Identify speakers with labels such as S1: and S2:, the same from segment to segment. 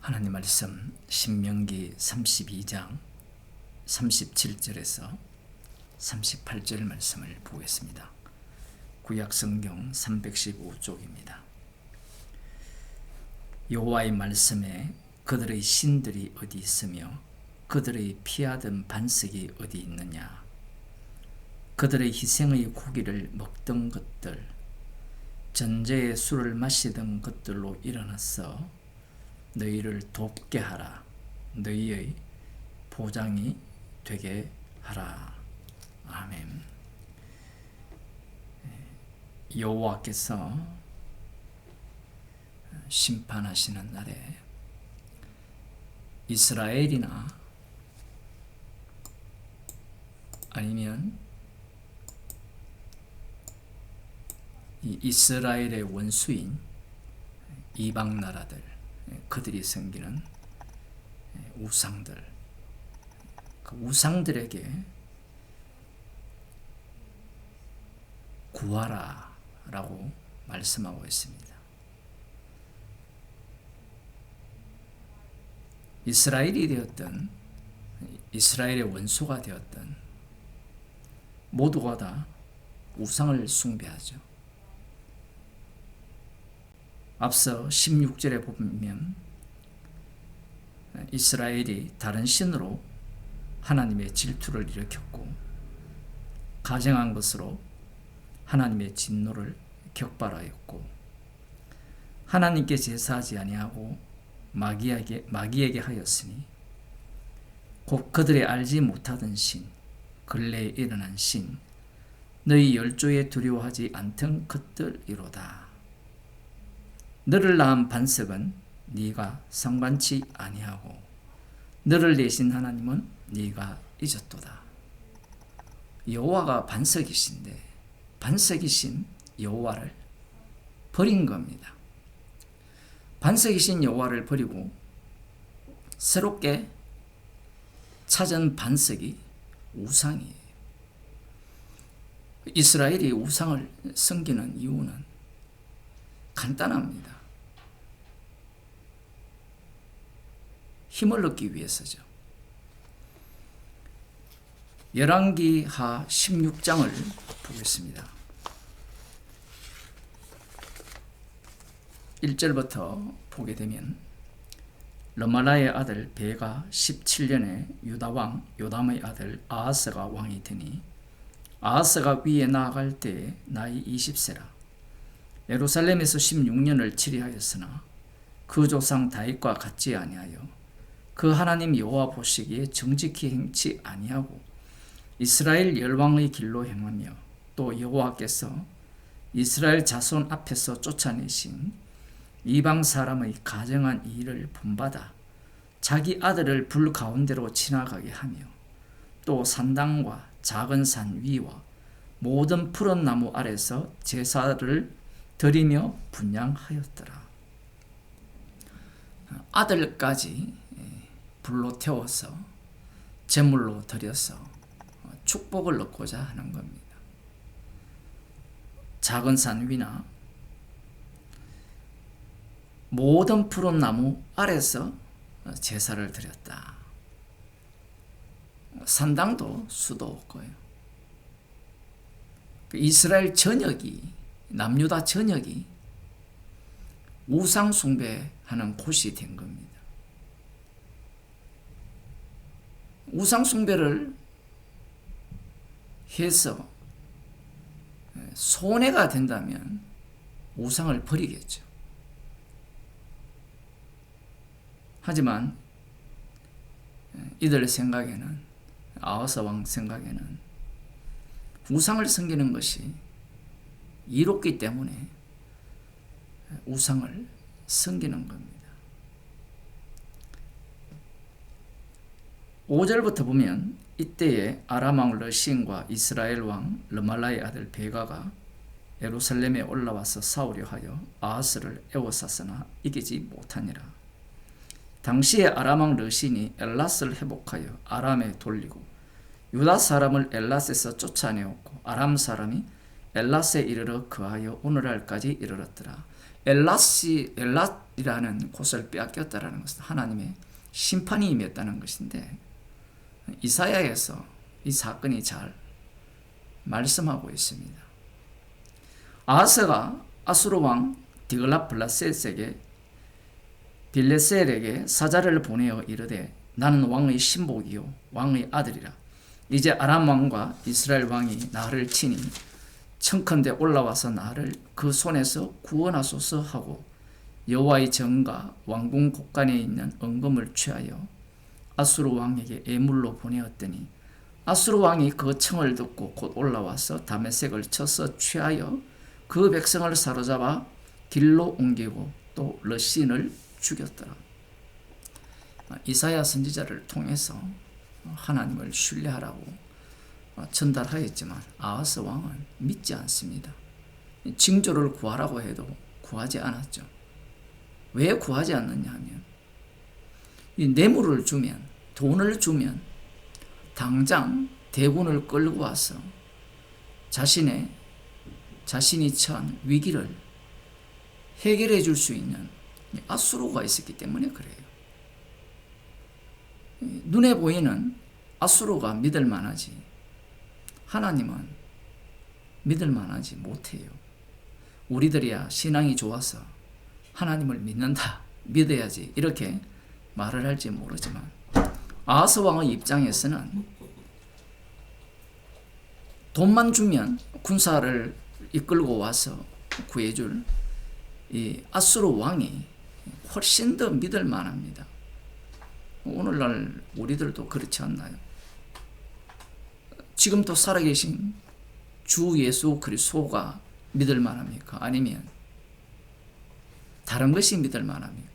S1: 하나님 말씀 신명기 32장 37절에서 38절 말씀을 보겠습니다. 구약 성경 315쪽입니다. 여호와의 말씀에 그들의 신들이 어디 있으며 그들의 피하던 반석이 어디 있느냐 그들의 희생의 고기를 먹던 것들 전제의 술을 마시던 것들로 일어났어 너희를 돕게 하라. 너희의 보장이 되게 하라. 아멘. 여호와께서 심판하시는 날에 이스라엘이나 아니면 이 이스라엘의 원수인 이방 나라들 그들이 섬기는 우상들 그 우상들에게 구하라 라고 말씀하고 있습니다. 이스라엘이 되었던 이스라엘의 원수가 되었던 모두가 다 우상을 숭배하죠. 앞서 16절에 보면 이스라엘이 다른 신으로 하나님의 질투를 일으켰고 가정한 것으로 하나님의 진노를 격발하였고 하나님께 제사하지 아니하고 마귀에게 마귀에게 하였으니 곧 그들의 알지 못하던 신 근래에 일어난 신 너희 열조에 두려워하지 않던 것들이로다. 너를 낳은 반석은 네가 상관치 아니하고 너를 내신 하나님은 네가 잊었도다. 여호와가 반석이신데 반석이신 여호와를 버린 겁니다. 반석이신 여호와를 버리고 새롭게 찾은 반석이 우상이에요. 이스라엘이 우상을 섬기는 이유는 간단합니다. 힘을 얻기 위해서죠. 열왕기하 16장을 보겠습니다. 1절부터 보게 되면 르말라의 아들 베가 17년에 유다 왕 요담의 아들 아하스가 왕이 되니 아하스가 위에 나아갈 때 나이 20세라 예루살렘에서 16년을 치리하였으나 그 조상 다윗과 같지 아니하여 그 하나님 여호와 보시기에 정직히 행치 아니하고 이스라엘 열왕의 길로 행하며 또 여호와께서 이스라엘 자손 앞에서 쫓아내신 이방 사람의 가정한 일을 본받아 자기 아들을 불 가운데로 지나가게 하며 또 산당과 작은 산 위와 모든 푸른 나무 아래서 제사를 드리며 분양하였더라. 아들까지 불로 태워서 제물로 드려서 축복을 얻고자 하는 겁니다. 작은 산 위나 모든 푸른 나무 아래서 제사를 드렸다. 산당도 수도 없고요. 그 이스라엘 전역이 남유다 전역이 우상 숭배하는 곳이 된 겁니다. 우상 숭배를 해서 손해가 된다면 우상을 버리겠죠. 하지만 이들 생각에는 아하스 왕 생각에는 우상을 섬기는 것이 이롭기 때문에 우상을 섬기는 겁니다. 5절부터 보면 이때에 아람 왕 러신과 이스라엘 왕 르말라의 아들 베가가 예루살렘에 올라와서 싸우려 하여 아하스를 에워쌌으나 이기지 못하니라. 당시에 아람 왕 러신이 엘라스를 회복하여 아람에 돌리고 유다 사람을 엘라스에서 쫓아내었고 아람 사람이 엘라스에 이르러 그하여 오늘날까지 이르렀더라. 엘라시 엘랏이라는 곳을 빼앗겼다라는 것은 하나님의 심판이 임했다는 것인데 이사야에서 이 사건이 잘 말씀하고 있습니다. 아하스가 아수르 왕 디글라플라셋에게 빌레셀에게 사자를 보내어 이르되 나는 왕의 신복이요 왕의 아들이라 이제 아람 왕과 이스라엘 왕이 나를 치니 청컨대 올라와서 나를 그 손에서 구원하소서 하고 여호와의 정과 왕궁 곳간에 있는 은금을 취하여 아수르 왕에게 애물로 보내었더니 아수르 왕이 그 청을 듣고 곧 올라와서 다메섹을 쳐서 취하여 그 백성을 사로잡아 길로 옮기고 또 러신을 죽였더라. 이사야 선지자를 통해서 하나님을 신뢰하라고 전달하였지만 아하스 왕은 믿지 않습니다. 징조를 구하라고 해도 구하지 않았죠. 왜 구하지 않느냐 하면 이 뇌물을 주면 돈을 주면 당장 대군을 끌고 와서 자신의 자신이 처한 위기를 해결해 줄 수 있는 아수르가 있었기 때문에 그래요. 눈에 보이는 아수르가 믿을 만하지 하나님은 믿을 만하지 못해요. 우리들이야 신앙이 좋아서 하나님을 믿는다, 믿어야지 이렇게 말을 할지 모르지만 아하스 왕의 입장에서는 돈만 주면 군사를 이끌고 와서 구해줄 이 아수르 왕이 훨씬 더 믿을 만합니다. 오늘날 우리들도 그렇지 않나요? 지금도 살아계신 주 예수 그리스도가 믿을 만합니까? 아니면 다른 것이 믿을 만합니까?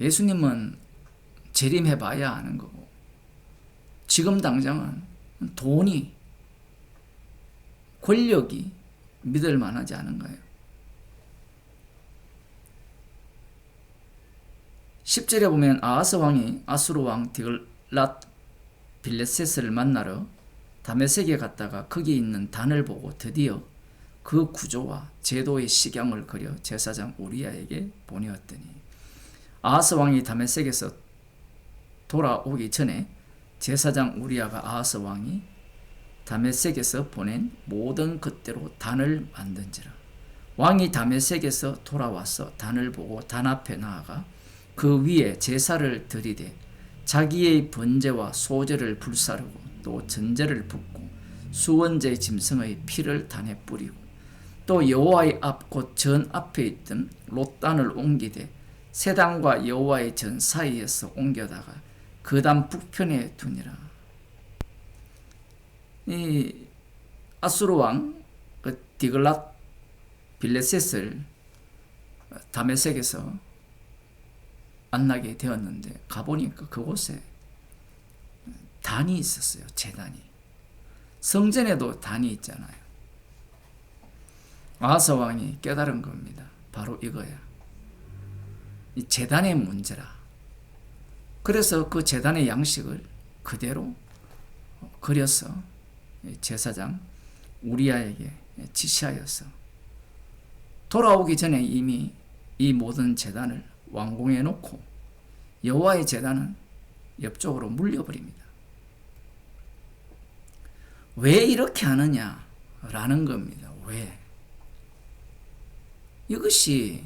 S1: 예수님은 재림해 봐야 아는 거고 지금 당장은 돈이 권력이 믿을 만하지 않은가요? 10절에 보면 아하스 왕이 아수르 왕 디글랏 빌레셋을 만나러 다메섹에 갔다가 거기 있는 단을 보고 드디어 그 구조와 제도의 식양을 그려 제사장 우리아에게 보내었더니 아하스 왕이 다메섹에서 돌아오기 전에 제사장 우리아가 아하스 왕이 다메섹에서 보낸 모든 것대로 단을 만든지라. 왕이 다메섹에서 돌아와서 단을 보고 단 앞에 나아가 그 위에 제사를 드리되 자기의 번제와 소제를 불사르고 또 전제를 붓고 수원제 짐승의 피를 단에 뿌리고 또 여호와의 앞 곧 전 앞에 있던 롯단을 옮기되 세당과 여호와의 전 사이에서 옮겨다가 그다음 북편에 두니라. 이 아수르 왕 그 디글랏 빌레셋을 다메섹에서 만나게 되었는데 가보니까 그곳에 단이 있었어요. 재단이. 성전에도 단이 있잖아요. 아하스 왕이 깨달은 겁니다. 바로 이거야. 이 재단의 문제라. 그래서 그 재단의 양식을 그대로 그려서 제사장 우리아에게 지시하였어. 돌아오기 전에 이미 이 모든 재단을 왕궁에 놓고 여호와의 재단은 옆쪽으로 물려버립니다. 왜 이렇게 하느냐라는 겁니다. 왜? 이것이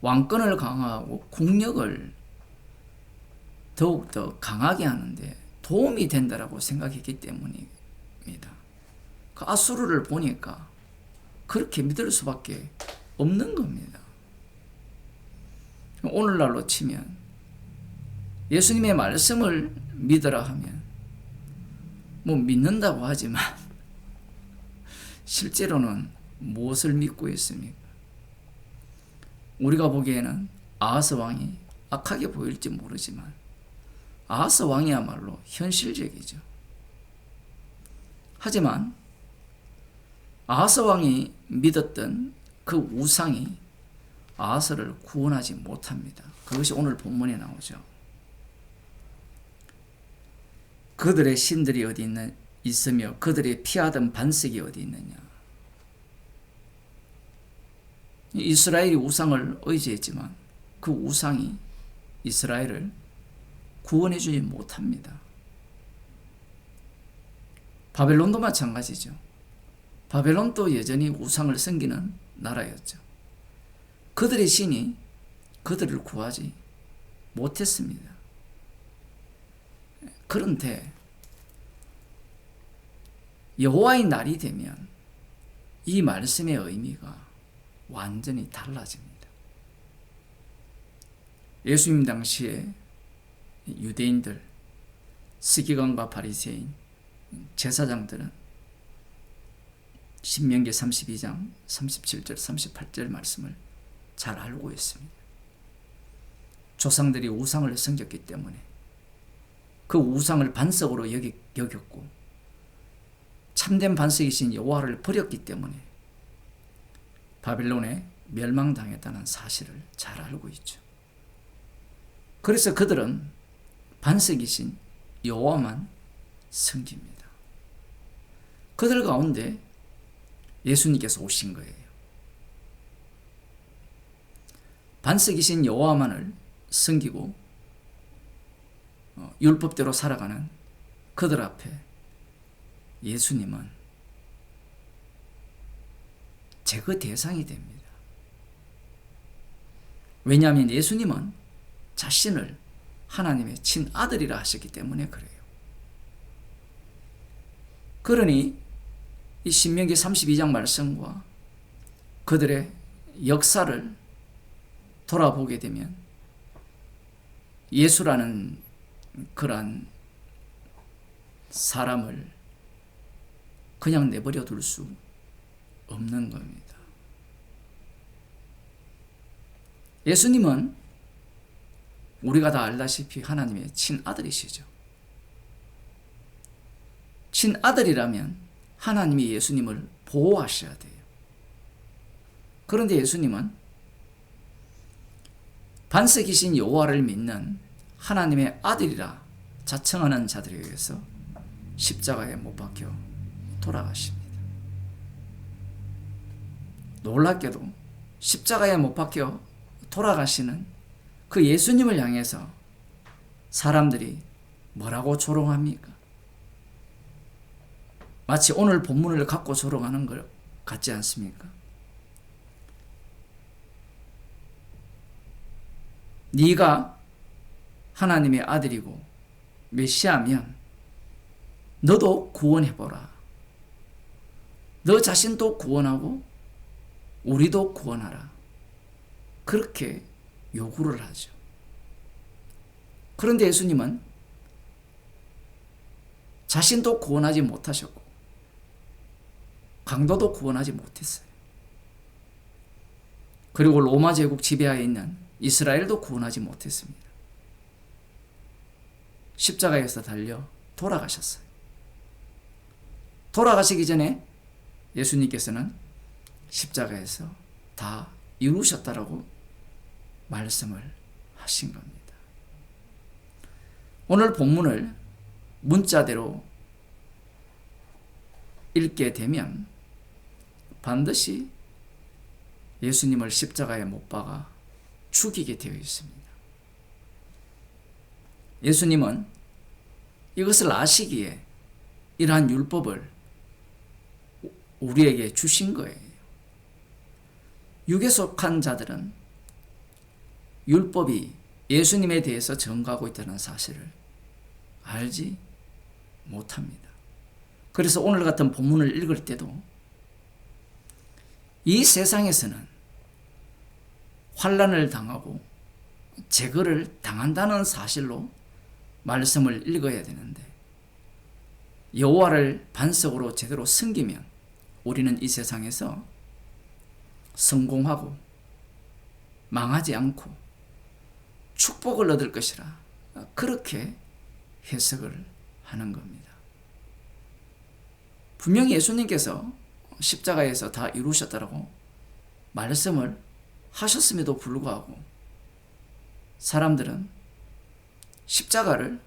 S1: 왕권을 강화하고 국력을 더욱더 강하게 하는데 도움이 된다라고 생각했기 때문입니다. 그 아수르를 보니까 그렇게 믿을 수밖에 없는 겁니다. 오늘날로 치면 예수님의 말씀을 믿으라 하면 뭐 믿는다고 하지만 실제로는 무엇을 믿고 있습니까? 우리가 보기에는 아하스 왕이 악하게 보일지 모르지만 아하스 왕이야말로 현실적이죠. 하지만 아하스 왕이 믿었던 그 우상이 아하스를 구원하지 못합니다. 그것이 오늘 본문에 나오죠. 그들의 신들이 어디 있는 있으며 그들의 피하던 반석이 어디 있느냐? 이스라엘이 우상을 의지했지만 그 우상이 이스라엘을 구원해 주지 못합니다. 바벨론도 마찬가지죠. 바벨론도 여전히 우상을 섬기는 나라였죠. 그들의 신이 그들을 구하지 못했습니다. 그런데 여호와의 날이 되면 이 말씀의 의미가 완전히 달라집니다. 예수님 당시에 유대인들, 스기관과 바리새인, 제사장들은 신명기 32장 37절 38절 말씀을 잘 알고 있습니다. 조상들이 우상을 섬겼기 때문에 그 우상을 반석으로 여겼고 참된 반석이신 여호와를 버렸기 때문에 바빌론에 멸망당했다는 사실을 잘 알고 있죠. 그래서 그들은 반석이신 여호와만 섬깁니다. 그들 가운데 예수님께서 오신 거예요. 반석이신 여호와만을 섬기고 어, 율법대로 살아가는 그들 앞에 예수님은 제거 대상이 됩니다. 왜냐하면 예수님은 자신을 하나님의 친아들이라 하셨기 때문에 그래요. 그러니 이 신명기 32장 말씀과 그들의 역사를 돌아보게 되면 예수라는 그러한 사람을 그냥 내버려 둘 수 없는 겁니다. 예수님은 우리가 다 알다시피 하나님의 친아들이시죠. 친아들이라면 하나님이 예수님을 보호하셔야 돼요. 그런데 예수님은 반석이신 여호와를 믿는 하나님의 아들이라 자청하는 자들에 의해서 십자가에 못 박혀 돌아가십니다. 놀랍게도 십자가에 못 박혀 돌아가시는 그 예수님을 향해서 사람들이 뭐라고 조롱합니까? 마치 오늘 본문을 갖고 조롱하는 것 같지 않습니까? 네가 하나님의 아들이고 메시아면 너도 구원해보라. 너 자신도 구원하고 우리도 구원하라. 그렇게 요구를 하죠. 그런데 예수님은 자신도 구원하지 못하셨고 강도도 구원하지 못했어요. 그리고 로마 제국 지배하에 있는 이스라엘도 구원하지 못했습니다. 십자가에서 달려 돌아가셨어요. 돌아가시기 전에 예수님께서는 십자가에서 다 이루셨다라고 말씀을 하신 겁니다. 오늘 본문을 문자대로 읽게 되면 반드시 예수님을 십자가에 못 박아 죽이게 되어 있습니다. 예수님은 이것을 아시기에 이러한 율법을 우리에게 주신 거예요. 육에 속한 자들은 율법이 예수님에 대해서 증거하고 있다는 사실을 알지 못합니다. 그래서 오늘 같은 본문을 읽을 때도 이 세상에서는 환란을 당하고 제거를 당한다는 사실로 말씀을 읽어야 되는데 여호와를 반석으로 제대로 섬기면 우리는 이 세상에서 성공하고 망하지 않고 축복을 얻을 것이라 그렇게 해석을 하는 겁니다. 분명히 예수님께서 십자가에서 다 이루셨다라고 말씀을 하셨음에도 불구하고 사람들은 십자가를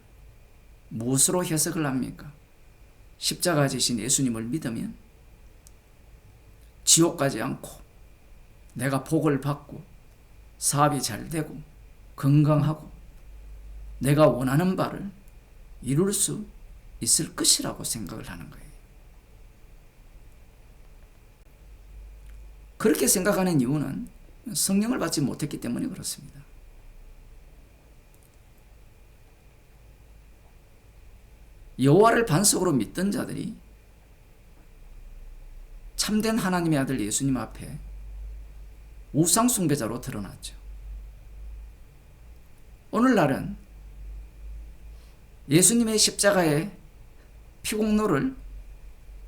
S1: 무엇으로 해석을 합니까? 십자가 지신 예수님을 믿으면 지옥 가지 않고 내가 복을 받고 사업이 잘 되고 건강하고 내가 원하는 바를 이룰 수 있을 것이라고 생각을 하는 거예요. 그렇게 생각하는 이유는 성령을 받지 못했기 때문에 그렇습니다. 여호와를 반석으로 믿던 자들이 참된 하나님의 아들 예수님 앞에 우상 숭배자로 드러났죠. 오늘날은 예수님의 십자가의 피공로를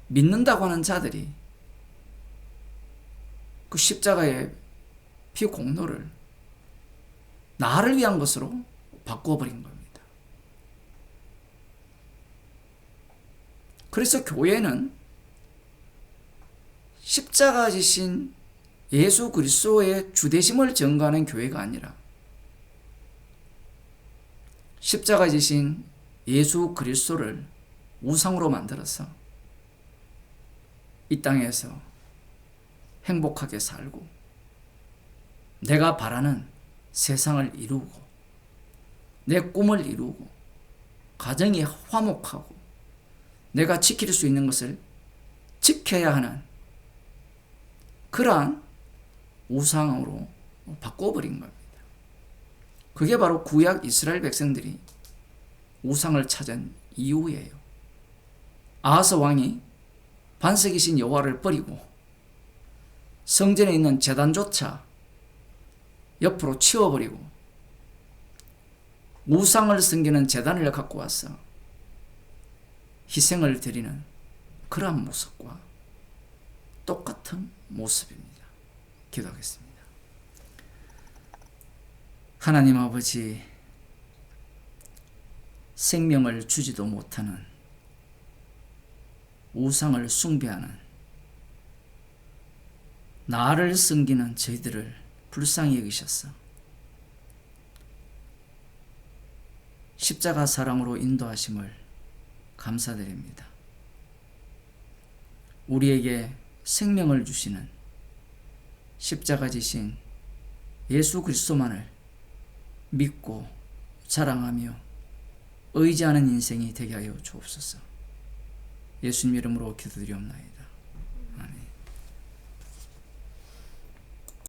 S1: 믿는다고 하는 자들이 그 십자가의 피공로를 나를 위한 것으로 바꿔버린 겁니다. 그래서 교회는 십자가 지신 예수 그리스도의 주대심을 전가하는 교회가 아니라 십자가 지신 예수 그리스도를 우상으로 만들어서 이 땅에서 행복하게 살고 내가 바라는 세상을 이루고 내 꿈을 이루고 가정이 화목하고 내가 지킬 수 있는 것을 지켜야 하는 그러한 우상으로 바꿔버린 겁니다. 그게 바로 구약 이스라엘 백성들이 우상을 찾은 이유예요. 아하스 왕이 반석이신 여호와를 버리고 성전에 있는 재단조차 옆으로 치워버리고 우상을 섬기는 재단을 갖고 와서 희생을 드리는 그러한 모습과 똑같은 모습입니다. 기도하겠습니다. 하나님 아버지, 생명을 주지도 못하는 우상을 숭배하는 나를 섬기는 저희들을 불쌍히 여기셨어. 십자가 사랑으로 인도하심을 감사드립니다. 우리에게 생명을 주시는 십자가 지신 예수 그리스도만을 믿고 자랑하며 의지하는 인생이 되게 하여 주옵소서. 예수님 이름으로 기도드리옵나이다.